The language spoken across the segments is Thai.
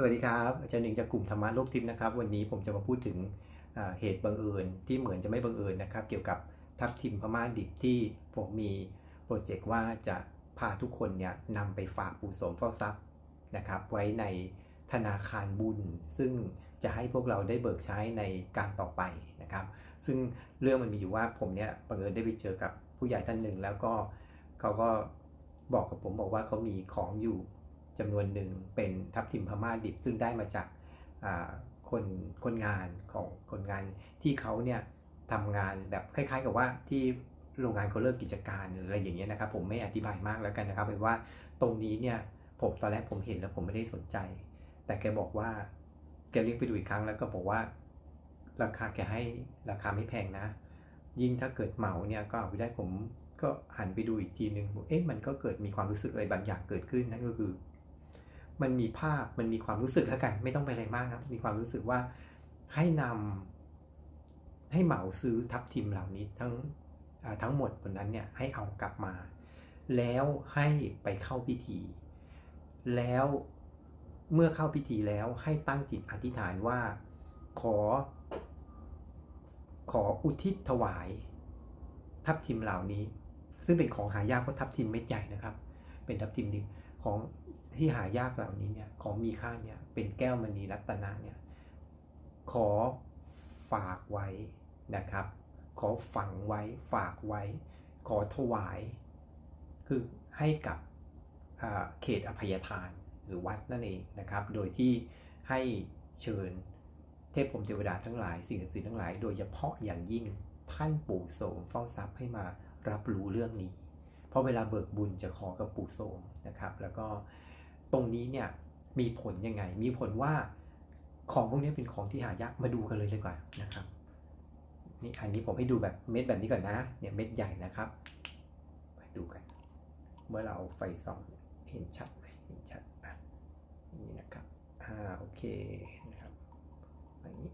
สวัสดีครับอาจารย์หนิงจากกลุ่มธรรมะโลกทิพย์นะครับ วันนี้ผมจะมาพูดถึงเหตุบังเอิญที่เหมือนจะไม่บังเอิญนะครับ เกี่ยวกับทัพทิมพม่าดิบที่ผมมีโปรเจกต์ว่าจะพาทุกคนเนี่ยนำไปฝากปู่สมเฝ้าทรัพย์นะครับ ไว้ในธนาคารบุญ ซึ่งจะให้พวกเราได้เบิกใช้ในการต่อไปนะครับ ซึ่งเรื่องมันมีอยู่ว่าผมเนี่ยบังเอิญได้ไปเจอกับผู้ใหญ่ท่านหนึ่งแล้วก็เขาก็บอกกับผมบอกว่าเขามีของอยู่ จำนวนหนึ่งเป็นทับทิมพม่าดิบ ซึ่งได้มาจากคนคนงานของคนงานที่เขาเนี่ยทำงานแบบคล้าย ๆ กับว่าที่โรงงานเขาเลิกกิจการอะไรอย่างเงี้ยนะครับ ผมไม่อธิบายมากแล้วกันนะครับเป็นว่าตรงนี้เนี่ยผมตอนแรกผมเห็นแล้วผมไม่ได้สนใจ แต่แกบอกว่าแกเรียกไปดูอีกครั้งแล้วก็บอกว่า ราคาแกให้ราคาไม่แพงนะ ยิ่งถ้าเกิดเหมาเนี่ยก็เอาไปได้ผมก็หันไปดูอีกทีนึงเอ๊ะมันก็เกิดมีความรู้สึกอะไรบางอย่างเกิดขึ้นนั่นก็คือ มันมีภาพมันมีความรู้สึกแล้วกัน ไม่ต้องไปอะไรมากครับ มีความรู้สึกว่าให้นำให้เหมาซื้อทับทิมเหล่านี้ทั้งทั้งหมดบนนั้นเนี่ยให้เอากลับมา แล้วให้ไปเข้าพิธี แล้วเมื่อเข้าพิธีแล้วให้ตั้งจิตอธิษฐานว่า ขอ ขออุทิศถวาย ทับทิมเหล่านี้ ซึ่งเป็นของหายากเพราะทับทิมเม็ดใหญ่นะครับ เป็นทับทิมของ ที่หายากเหล่านี้เนี่ยของมีค่าเนี่ยเป็นแก้วมณีรัตนะเนี่ยขอฝากไว้นะครับ ขอฝังไว้ฝากไว้ ขอถวาย คือให้กับเขตอภัยทานหรือวัดนั่นเองนะครับ โดยที่ให้เชิญเทพพรมเทวดาทั้งหลายสิ่งศักดิ์สิทธิ์ทั้งหลาย โดยเฉพาะอย่างยิ่งท่านปู่โสมเฝ้าทรัพย์ให้มารับรู้เรื่องนี้ เพราะเวลาเบิกบุญจะขอกับปู่โสมนะครับ แล้วก็ ตรงนี้เนี่ยมีผลยังไง มีผลว่าของพวกนี้เป็นของที่หายากมาดูกันเลยดีกว่านะครับนี่อันนี้ผมให้ดูแบบเม็ดแบบนี้ก่อนนะเนี่ยเม็ดใหญ่นะครับมาดูกัน เมื่อเราเอาไฟส่องเห็นชัดไหมเห็นชัดอะนี่นะครับอ่าโอเคนะครับอันนี้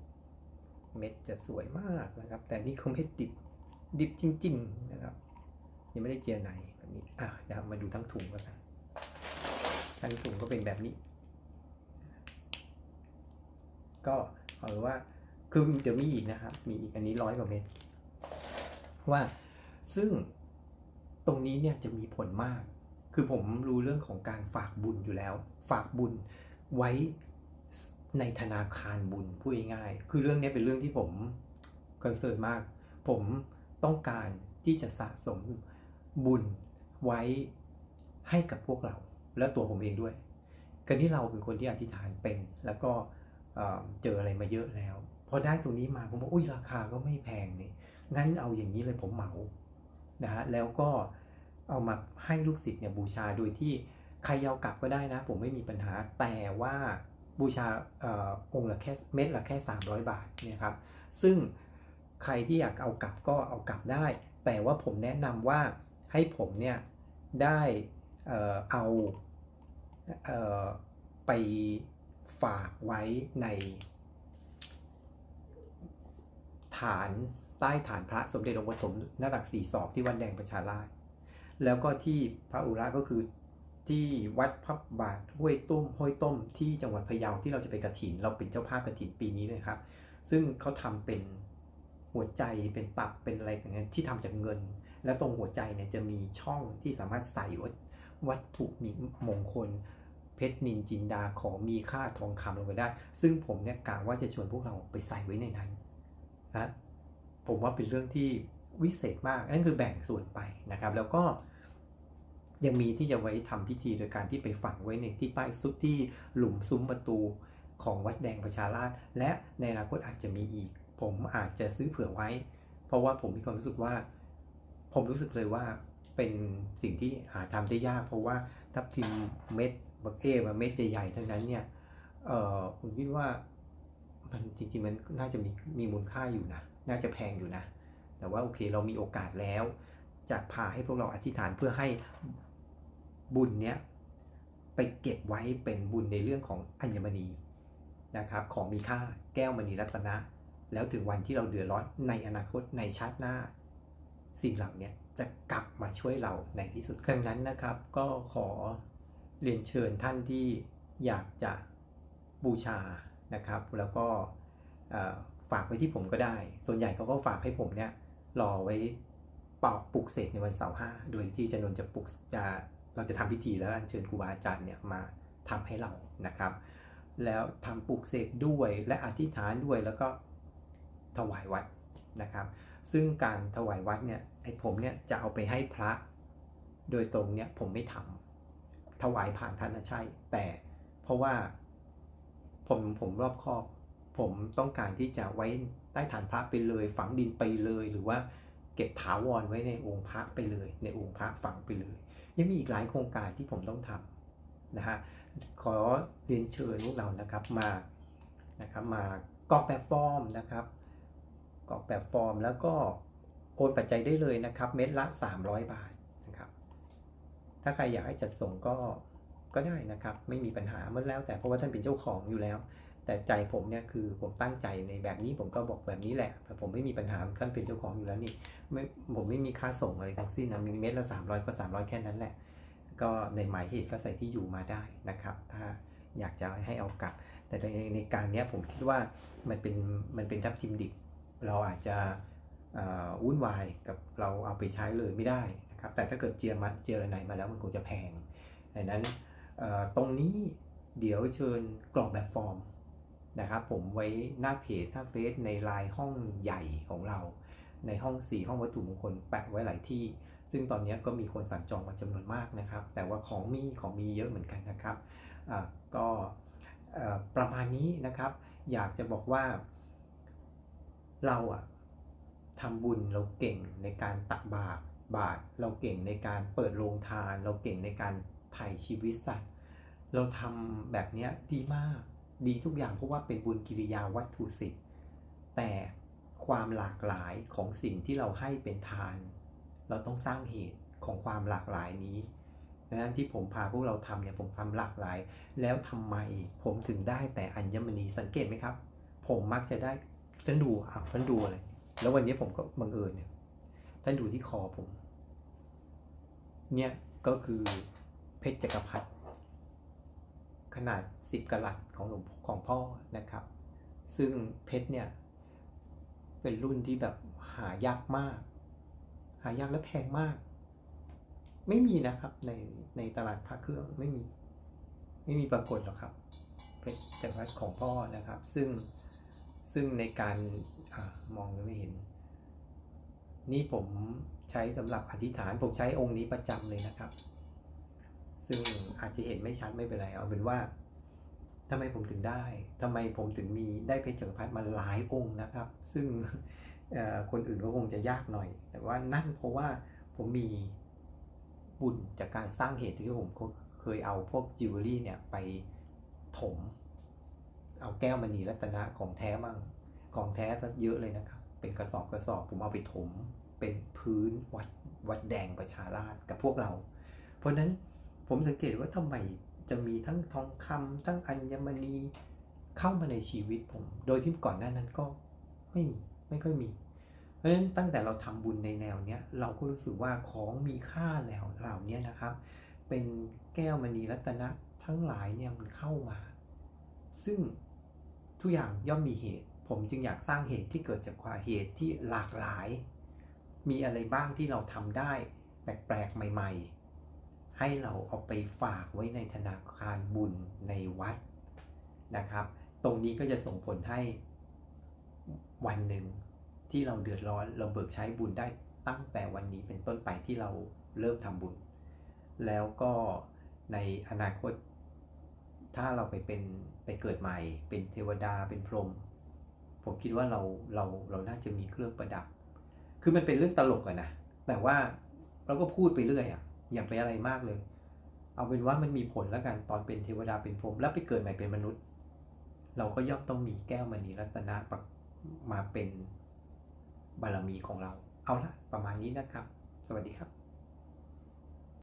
เม็ดจะสวยมากนะครับ แต่นี่เขาเม็ดดิบดิบจริง ๆ นะครับ ยังไม่ได้เจียไหนแบบนี้อะเดี๋ยวมาดูทั้งถุงก่อนนะ ทั้งถุงก็เป็นแบบนี้ ก็เอาเป็นว่าคือเดี๋ยวมีอีกนะครับ มีอีกอันนี้ร้อยกว่าเม็ดว่าซึ่งตรงนี้เนี่ยจะมีผลมาก คือผมรู้เรื่องของการฝากบุญอยู่แล้ว ฝากบุญไว้ในธนาคารบุญพูดง่ายๆคือเรื่องนี้เป็นเรื่องที่ผมคอนเซิร์นมาก ผมต้องการที่จะสะสมบุญไว้ให้กับพวกเรา และตัวผมเองด้วยการที่เราเป็นคนที่อธิษฐานเป็น แล้วก็เจออะไรมาเยอะแล้ว พอได้ตรงนี้มาผมบอกอุ้ยราคาก็ไม่แพงนี่งั้นเอาอย่างนี้เลยผมเหมานะฮะแล้วก็เอามาให้ลูกศิษย์เนี่ยบูชาโดยที่ใครเอากลับก็ได้นะ ผมไม่มีปัญหาแต่ว่าบูชาอองค์ละแค่เม็ดละแค่ 300 บาทเนี่ยครับซึ่งใครที่อยากเอากลับก็เอากลับได้ แต่ว่าผมแนะนำว่าให้ผมเนี่ยได้เอา ไปฝากไว้ใน ฐานใต้ฐานพระสมเด็จองค์ปฐมหน้าตักสี่ศอกที่วัดแดงประชาราชแล้วก็ที่พระอุระก็คือที่วัดพระบาทห้วยตุ้มห้วยต้มที่จังหวัดพะเยาที่เราจะไปกระถิน เราเป็นเจ้าภาพกระถินปีนี้เลยครับ ซึ่งเขาทำเป็นหัวใจเป็นตับเป็นอะไรอย่างเงี้ยที่ทำจากเงิน แล้วตรงหัวใจเนี่ยจะมีช่องที่สามารถใส่ วัตถุมีมงคล เพชรนินจินดาของมีค่าทองคำลงไปได้ ซึ่งผมเนี่ยกะว่าจะชวนพวกเราไปใส่ไว้ในนั้นนะผมว่าเป็นเรื่องที่วิเศษมาก นั่นคือแบ่งส่วนไปนะครับ แล้วก็ยังมีที่จะไว้ทำพิธีโดยการที่ไปฝังไว้ในที่ใต้ซุดที่หลุมซุ้มประตูของวัดแดงประชาราชและในอนาคตอาจจะมีอีก ผมอาจจะซื้อเผื่อไว้ เพราะว่าผมมีความรู้สึกว่า ผมรู้สึกเลยว่า เป็นสิ่งที่หาทำได้ยาก เพราะว่าทับทิมเม็ดบักเอมาเม็ดใหญ่ๆทั้งนั้นเนี่ยเออผมคิดว่ามันจริงๆมันน่าจะมีมีมูลค่าอยู่นะ น่าจะแพงอยู่นะ แต่ว่าโอเคเรามีโอกาสแล้วจะพาให้พวกเราอธิษฐานเพื่อให้บุญเนี้ยไปเก็บไว้เป็นบุญในเรื่องของอัญมณีนะครับ ของมีค่าแก้วมณีรัตนะ แล้วถึงวันที่เราเดือดร้อนในอนาคตในชาติหน้า สิ่งเหล่านี้ จะกลับมาช่วยเราในที่สุดครั้งนั้นนะครับ ก็ขอเรียนเชิญท่านที่อยากจะบูชานะครับ แล้วก็ฝากไว้ที่ผมก็ได้ ส่วนใหญ่เขาก็ฝากให้ผมเนี่ยรอไว้เป่าปลุกเสกในวันเสาร์ห้าโดยที่จะนนจะปลุกจะเราจะทำพิธีแล้วอัญเชิญครูบาอาจารย์เนี่ยมาทำให้เรานะครับ แล้วทำปลุกเสกด้วยและอธิษฐานด้วยแล้วก็ถวายวัดนะครับ ซึ่งการถวายวัดเนี่ยไอ้ผมเนี่ยจะเอาไปให้พระ โดยตรงเนี่ยผมไม่ทำถวายผ่านท่านนะใช่ แต่เพราะว่าผมผมรอบคอบ ผมต้องการที่จะไว้ใต้ฐานพระไปเลย ฝังดินไปเลย หรือว่าเก็บถาวรไว้ในองค์พระไปเลย ในองค์พระฝังไปเลย ยังมีอีกหลายโครงการที่ผมต้องทำนะฮะขอเรียนเชิญพวกเรานะครับมานะครับมากรอกแบบฟอร์มนะครับ กรอกแบบฟอร์มแล้วก็โอนปัจจัยได้เลยนะครับ เม็ดละ 300 บาทนะครับ ถ้าใครอยากให้จัดส่งก็ก็ได้นะครับ ไม่มีปัญหาเมื่อแล้ว แต่เพราะว่าท่านเป็นเจ้าของอยู่แล้ว แต่ใจผมเนี่ยคือผมตั้งใจในแบบนี้ผมก็บอกแบบนี้แหละ แต่ผมไม่มีปัญหาท่านเป็นเจ้าของอยู่แล้วนี่ไม่ผมไม่มีค่าส่งอะไรทั้งสิ้นนะมีเม็ดละ 300 ก็ 300 แค่นั้นแหละ ก็ในหมายเหตุก็ใส่ที่อยู่มาได้นะครับ ถ้าอยากจะให้เอากลับ แต่ในในการเนี้ยผมคิดว่ามันเป็นมันเป็นทับทิมดิบ เราอาจจะวุ่นวายกับเราเอาไปใช้เลยไม่ได้นะครับ แต่ถ้าเกิดเจียมาเจรไนมาแล้วมันคงจะแพงดังนั้นตรงนี้เดี๋ยวเชิญกรอกแบบฟอร์มนะครับผมไว้หน้าเพจหน้าเฟซในไลน์ห้องใหญ่ของเรา ในห้อง 4 ห้องวัตถุมงคลแปะไว้หลายที่ ซึ่งตอนนี้ก็มีคนสั่งจองมาจำนวนมากนะครับ แต่ว่าของมีของมีเยอะเหมือนกันนะครับก็ประมาณนี้นะครับ อยากจะบอกว่า เราอะทำบุญเราเก่งในการตักบาตรบาตรเราเก่งในการเปิดโรงทาน เราเก่งในการไถ่ชีวิตสัตว์เราทำแบบเนี้ยดีมาก ดีทุกอย่างเพราะว่าเป็นบุญกิริยาวัตถุสิทธิ์แต่ความหลากหลายของสิ่งที่เราให้เป็นทาน เราต้องสร้างเหตุของความหลากหลายนี้ดังนั้นที่ผมพาพวกเราทำเนี่ยผมทำหลากหลาย แล้วทำไมผมถึงได้แต่อัญมณีสังเกตไหมครับ ผมมักจะได้ ท่านดูอะท่านดูอะไร แล้ววันนี้ผมก็บังเอิญเนี่ย ท่านดูที่คอผม เนี่ยก็คือเพชรจักรพรรดิขนาด 10กะลัตของหลวงของพ่อนะครับ ซึ่งเพชรเนี่ย เป็นรุ่นที่แบบหายากมาก หายากและแพงมาก ไม่มีนะครับในในตลาดพระเครื่องไม่มี ไม่มีปรากฏหรอกครับเพชรจักรพรรดิของพ่อนะครับ ซึ่ง ซึ่งในการอมองยังไม่เห็น นี่ผมใช้สำหรับอธิษฐาน ผมใช้องค์นี้ประจำเลยนะครับ ซึ่งอาจจะเห็นไม่ชัดไม่เป็นไร เอาเป็นว่าทำไมผมถึงได้ทำไมผมถึงมีได้เพชรจักรพรรดิมาหลายองค์นะครับ ซึ่งคนอื่นก็คงจะยากหน่อย แต่ว่านั่นเพราะว่าผมมีบุญจากการสร้างเหตุที่ผมเคยเอาพวกจิวเวลรี่เนี่ยไปถม เอาแก้วมณีรัตนะของแท้มั่งของแท้ซะเยอะเลยนะครับ เป็นกระสอบกระสอบผมเอาไปถม เป็นพื้นวัดวัดแดงประชาราชกับพวกเรา เพราะฉะนั้นผมสังเกตว่าทำไมจะมีทั้งทองคำทั้งอัญมณีเข้ามาในชีวิตผม โดยที่ก่อนหน้านั้นก็ไม่มีไม่ค่อยมี เพราะฉะนั้นตั้งแต่เราทำบุญในแนวเนี้ยเราก็รู้สึกว่าของมีค่าแล้วเหล่านี้นะครับ เป็นแก้วมณีรัตนะทั้งหลายเนี่ยมันเข้ามา ซึ่ง ทุกอย่างย่อมมีเหตุ ผมจึงอยากสร้างเหตุที่เกิดจากความเหตุที่หลากหลาย มีอะไรบ้างที่เราทำได้แปลกๆใหม่ ๆ ให้เราเอาไปฝากไว้ในธนาคารบุญในวัดนะครับ ตรงนี้ก็จะส่งผลให้วันหนึ่งที่เราเดือดร้อนเราเบิกใช้บุญได้ตั้งแต่วันนี้เป็นต้นไปที่เราเริ่มทำบุญ แล้วก็ในอนาคต ถ้าเราไปเป็นไปเกิดใหม่ เป็นเทวดาเป็นพรหมผมคิดว่าเราเราเราน่าจะมีเครื่องประดับ คือมันเป็นเรื่องตลกอะนะ แต่ว่าเราก็พูดไปเรื่อยอะอย่าไปอะไรมากเลย เอาเป็นว่ามันมีผลแล้วกันตอนเป็นเทวดาเป็นพรหมแล้วไปเกิดใหม่เป็นมนุษย์ เราก็ย่อมต้องมีแก้วมณีรัตนะมาเป็นบารมีของเรา เอาละประมาณนี้นะครับ สวัสดีครับ